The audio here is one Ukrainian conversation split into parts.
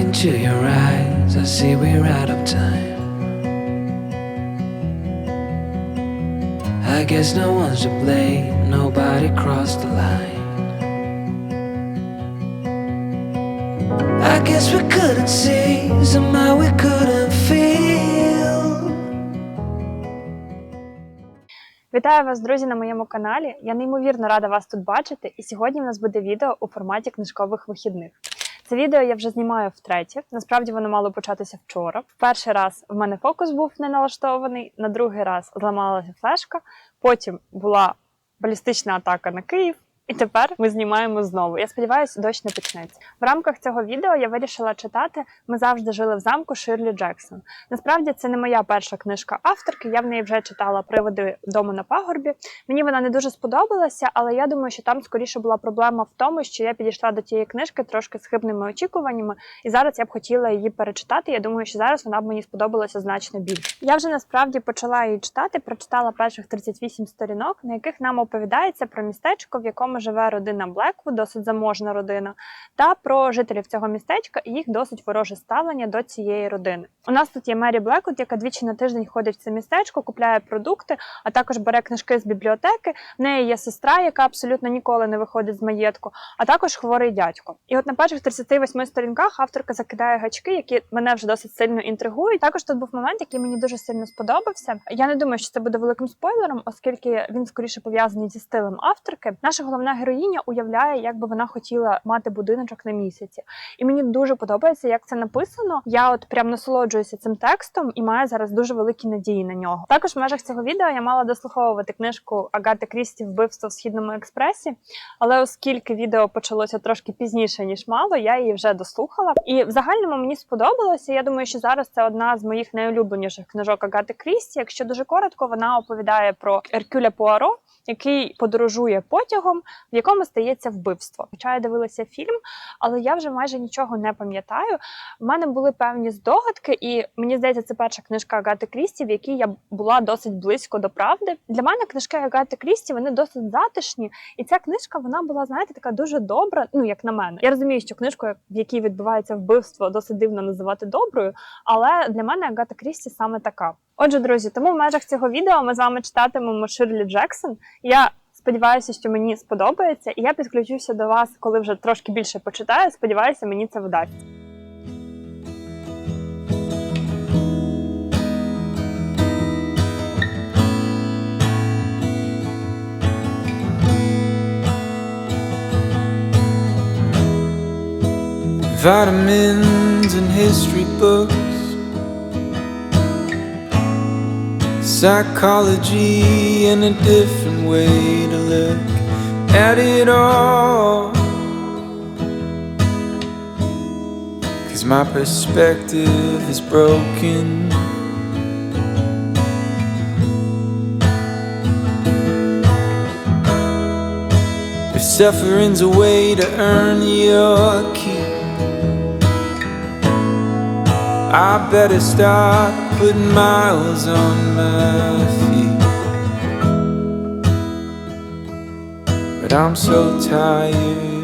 into your eyes, I see we're out of time. I guess no one's to blame, nobody crossed the line. I guess we couldn't see, somehow we couldn't feel. Вітаю вас, друзі, на моєму каналі. Я неймовірно рада вас тут бачити. І сьогодні в нас буде відео у форматі книжкових вихідних. Це відео я вже знімаю втретє. Насправді воно мало початися вчора. В перший раз в мене фокус був не налаштований, на другий раз зламалася флешка. Потім була балістична атака на Київ. І тепер ми знімаємо знову. Я сподіваюся, дощ не почнеться. В рамках цього відео я вирішила читати Ми завжди жили в замку Ширлі Джексон. Насправді це не моя перша книжка авторки. Я в неї вже читала приводи дому на пагорбі. Мені вона не дуже сподобалася, але я думаю, що там скоріше була проблема в тому, що я підійшла до тієї книжки трошки з хибними очікуваннями, і зараз я б хотіла її перечитати. Я думаю, що зараз вона б мені сподобалася значно більше. Я вже насправді почала її читати, прочитала перших 38 сторінок, на яких нам оповідається про містечко, в якому живе родина Блеквуд, досить заможна родина, та про жителів цього містечка і їх досить вороже ставлення до цієї родини. У нас тут є Мері Блеквуд, яка двічі на тиждень ходить в це містечко, купляє продукти, а також бере книжки з бібліотеки. В неї є сестра, яка абсолютно ніколи не виходить з маєтку, а також хворий дядько. І от на перших 38 сторінках авторка закидає гачки, які мене вже досить сильно інтригують. Також тут був момент, який мені дуже сильно сподобався. Я не думаю, що це буде великим спойлером, оскільки він скоріше пов'язаний зі стилем авторки. Наша головна героїня уявляє, як би вона хотіла мати будиночок на місяці. І мені дуже подобається, як це написано. Я от прям насолоджуюся цим текстом і маю зараз дуже великі надії на нього. Також в межах цього відео я мала дослуховувати книжку Агати Крісті Вбивство в східному експресі. Але оскільки відео почалося трошки пізніше ніж мало, я її вже дослухала. І в загальному мені сподобалося. Я думаю, що зараз це одна з моїх найулюбленіших книжок Агати Крісті. Якщо дуже коротко, вона оповідає про Еркюля Пуаро, який подорожує потягом, в якому стається вбивство. Хоча я дивилася фільм, але я вже майже нічого не пам'ятаю. У мене були певні здогадки, і мені здається, це перша книжка Агати Крісті, в якій я була досить близько до правди. Для мене книжки Агати Крісті вони досить затишні, і ця книжка вона була, знаєте, така дуже добра. Ну як на мене, я розумію, що книжку, в якій відбувається вбивство, досить дивно називати доброю. Але для мене Агата Крісті саме така. Отже, друзі, тому в межах цього відео ми з вами читатимемо Ширлі Джексон. Я сподіваюся, що мені сподобається, і я підключуся до вас, коли вже трошки більше почитаю. Сподіваюся, мені це вдасться. Vitamins and history books, psychology, and a different way to look at it all. Cause my perspective is broken. If suffering's a way to earn your keep, I better start putting miles on my feet. But I'm so tired.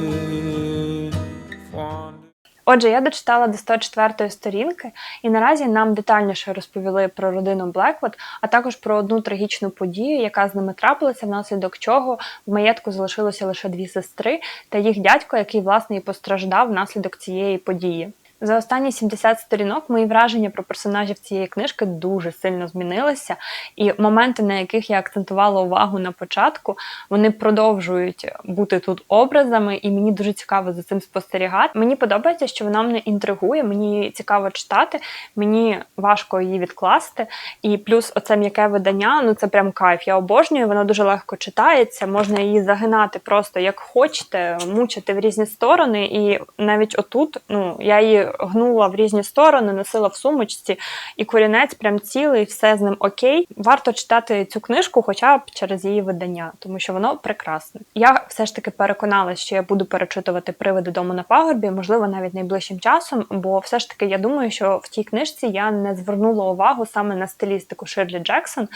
Отже, я дочитала до 104 сторінки, і наразі нам детальніше розповіли про родину Блеквуд, а також про одну трагічну подію, яка з ними трапилася, внаслідок чого в маєтку залишилося лише дві сестри та їх дядько, який власне і постраждав внаслідок цієї події. За останні 70 сторінок мої враження про персонажів цієї книжки дуже сильно змінилися, і моменти, на яких я акцентувала увагу на початку, вони продовжують бути тут образами, і мені дуже цікаво за цим спостерігати. Мені подобається, що вона мене інтригує, мені цікаво читати, мені важко її відкласти. І плюс оце м'яке видання, ну це прям кайф. Я обожнюю, воно дуже легко читається, можна її загинати просто як хочете, мучити в різні сторони. І навіть отут, ну я її гнула в різні сторони, носила в сумочці, і корінець прям цілий, все з ним окей. Варто читати цю книжку, хоча б через її видання, тому що воно прекрасне. Я все ж таки переконалася, що я буду перечитувати привиди дому на пагорбі, можливо, навіть найближчим часом, бо все ж таки я думаю, що в тій книжці я не звернула увагу саме на стилістику Ширлі Джексон.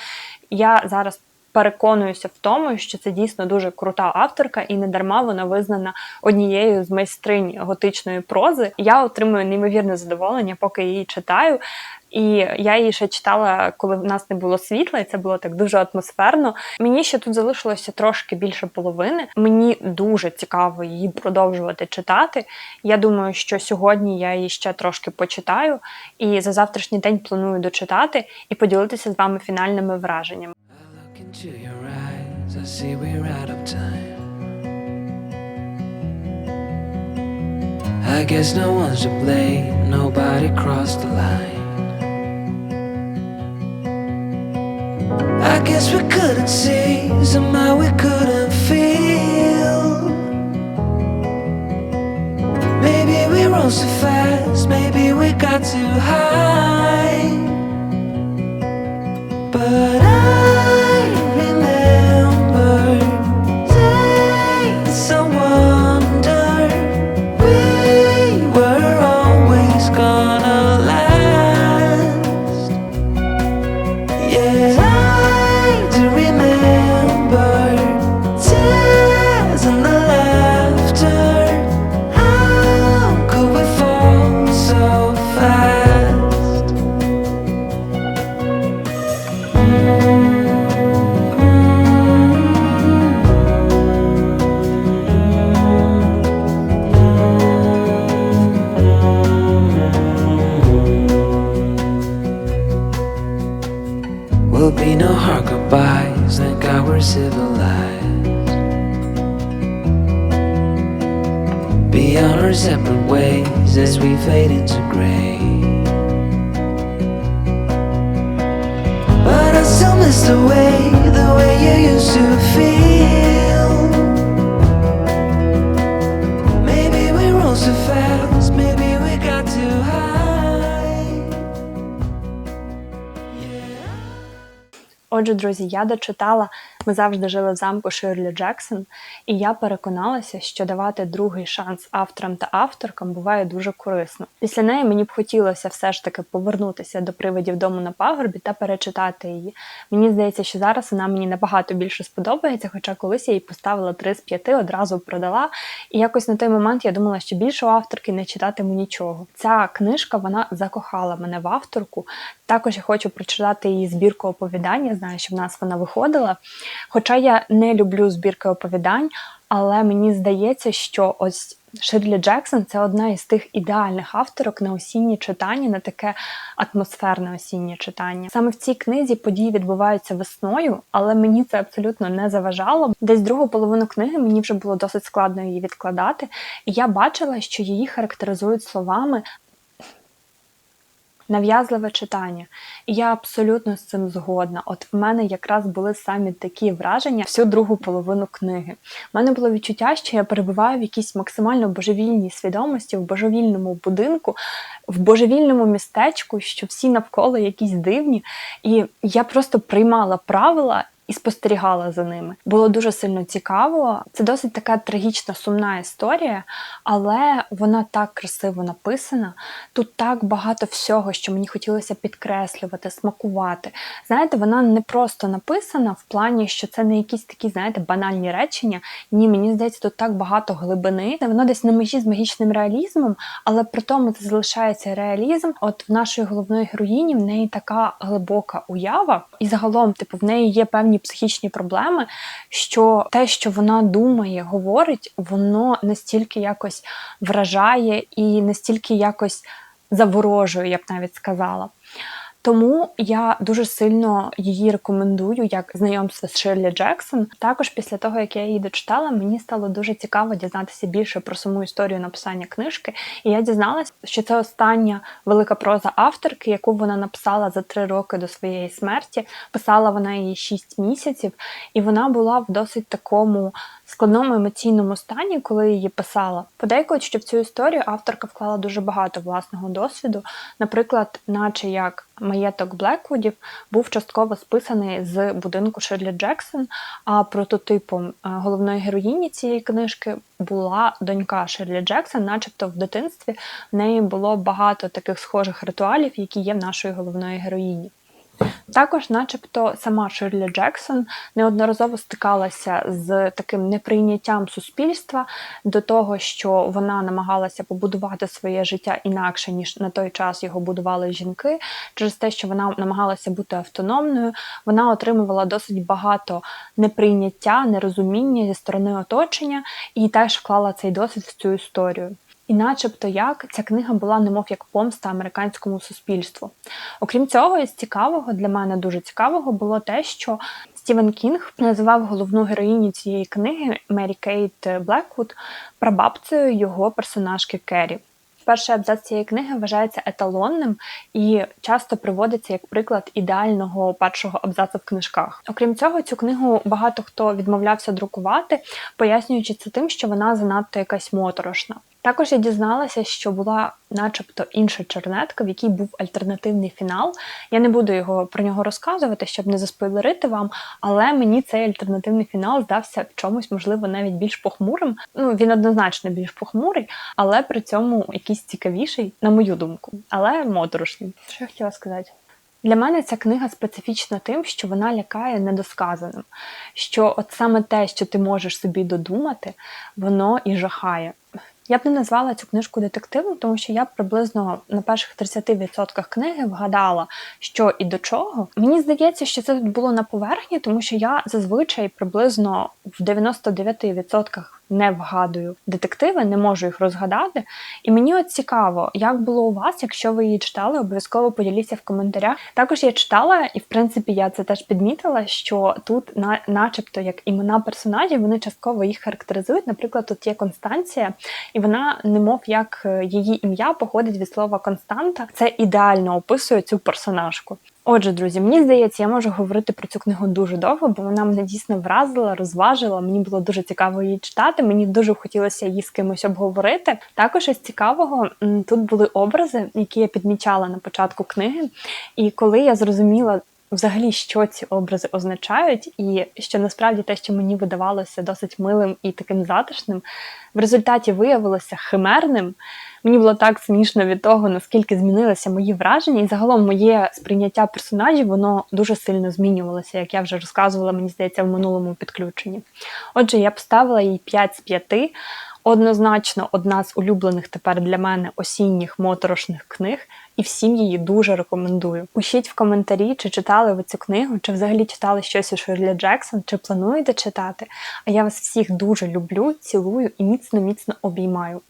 Я зараз переконуюся в тому, що це дійсно дуже крута авторка, і не дарма вона визнана однією з майстринь готичної прози. Я отримую неймовірне задоволення, поки її читаю. І я її ще читала, коли в нас не було світла, і це було так дуже атмосферно. Мені ще тут залишилося трошки більше половини. Мені дуже цікаво її продовжувати читати. Я думаю, що сьогодні я її ще трошки почитаю, і за завтрашній день планую дочитати і поділитися з вами фінальними враженнями. Into your eyes, I see we're out of time. I guess no one's to blame, nobody crossed the line. I guess we couldn't see, somehow we couldn't feel. Maybe we rose too fast, maybe we got too high. gray. But I still miss the way, the way you used to feel. Maybe we rose too fast, maybe we got too high. Yeah. Отже, друзі, я дочитала Ми завжди жили в замку Ширлі Джексон, і я переконалася, що давати другий шанс авторам та авторкам буває дуже корисно. Після неї мені б хотілося все ж таки повернутися до привидів дому на пагорбі та перечитати її. Мені здається, що зараз вона мені набагато більше сподобається, хоча колись я їй поставила 3 з 5, одразу продала. І якось на той момент я думала, що більше у авторки не читатиму нічого. Ця книжка вона закохала мене в авторку. Також я хочу прочитати її збірку оповідання. Знаю, що в нас вона виходила. Хоча я не люблю збірки оповідань, але мені здається, що ось Ширлі Джексон це одна із тих ідеальних авторок на осіннє читання, на таке атмосферне осіннє читання. Саме в цій книзі події відбуваються весною, але мені це абсолютно не заважало. Десь другу половину книги мені вже було досить складно її відкладати, і я бачила, що її характеризують словами. Нав'язливе читання, і я абсолютно з цим згодна. От в мене якраз були самі такі враження всю другу половину книги. У мене було відчуття, що я перебуваю в якійсь максимально божевільній свідомості, в божевільному будинку, в божевільному містечку, що всі навколо якісь дивні, і я просто приймала правила. І спостерігала за ними. Було дуже сильно цікаво. Це досить така трагічна, сумна історія, але вона так красиво написана. Тут так багато всього, що мені хотілося підкреслювати, смакувати. Знаєте, вона не просто написана в плані, що це не якісь такі, знаєте, банальні речення. Ні, мені здається, тут так багато глибини. Воно десь на межі з магічним реалізмом, але при тому це залишається реалізм. От в нашої головної героїні в неї така глибока уява, і загалом, типу, в неї є певні психічні проблеми, що те, що вона думає, говорить, воно настільки якось вражає і настільки якось заворожує, я б навіть сказала. Тому я дуже сильно її рекомендую як знайомство з Ширлі Джексон. Також після того, як я її дочитала, мені стало дуже цікаво дізнатися більше про саму історію написання книжки. І я дізналася, що це остання велика проза авторки, яку вона написала за три роки до своєї смерті. Писала вона її шість місяців, і вона була в досить такому складному емоційному стані, коли її писала. Подейкують, що в цю історію авторка вклала дуже багато власного досвіду. Наприклад, наче як маєток Блеквудів був частково списаний з будинку Ширлі Джексон, а прототипом головної героїні цієї книжки була донька Ширлі Джексон, начебто в дитинстві в неї було багато таких схожих ритуалів, які є в нашої головної героїні. Також, начебто, сама Ширлі Джексон неодноразово стикалася з таким неприйняттям суспільства до того, що вона намагалася побудувати своє життя інакше, ніж на той час його будували жінки. Через те, що вона намагалася бути автономною, вона отримувала досить багато неприйняття, нерозуміння зі сторони оточення і теж вклала цей досвід в цю історію. І начебто як ця книга була немов як помста американському суспільству. Окрім цього, із цікавого для мене дуже цікавого було те, що Стівен Кінг називав головну героїню цієї книги Мері Кейт Блеквуд прабабцею його персонажки Керрі. Перший абзац цієї книги вважається еталонним і часто приводиться як приклад ідеального першого абзацу в книжках. Окрім цього, цю книгу багато хто відмовлявся друкувати, пояснюючи це тим, що вона занадто якась моторошна. Також я дізналася, що була, начебто, інша чернетка, в якій був альтернативний фінал. Я не буду його про нього розказувати, щоб не заспойлерити вам, але мені цей альтернативний фінал здався в чомусь, можливо, навіть більш похмурим. Ну, він однозначно більш похмурий, але при цьому якийсь цікавіший, на мою думку, але моторошний. Що я хотіла сказати? Для мене ця книга специфічна тим, що вона лякає недосказаним. Що от саме те, що ти можеш собі додумати, воно і жахає. Я б не назвала цю книжку детективом, тому що я приблизно на перших 30% книги вгадала, що і до чого. Мені здається, що це тут було на поверхні, тому що я зазвичай приблизно в 99% не вгадую детективи, не можу їх розгадати. І мені от цікаво, як було у вас, якщо ви її читали, обов'язково поділіться в коментарях. Також я читала, і в принципі я це теж підмітила, що тут, на, начебто, як імена персонажів, вони частково їх характеризують. Наприклад, тут є Констанція, і вона, немов як е, її ім'я походить від слова Константа. Це ідеально описує цю персонажку. Отже, друзі, мені здається, я можу говорити про цю книгу дуже довго, бо вона мене дійсно вразила, розважила. Мені було дуже цікаво її читати. Мені дуже хотілося її з кимось обговорити. Також із цікавого тут були образи, які я підмічала на початку книги. І коли я зрозуміла. Взагалі, що ці образи означають, і що насправді те, що мені видавалося досить милим і таким затишним, в результаті виявилося химерним. Мені було так смішно від того, наскільки змінилися мої враження, і загалом моє сприйняття персонажів воно дуже сильно змінювалося, як я вже розказувала, мені здається, в минулому підключенні. Отже, я поставила їй 5 з 5. Однозначно, одна з улюблених тепер для мене осінніх моторошних книг, і всім її дуже рекомендую. Пишіть в коментарі, чи читали ви цю книгу, чи взагалі читали щось у Шерлі Джексон, чи плануєте читати. А я вас всіх дуже люблю, цілую і міцно-міцно обіймаю.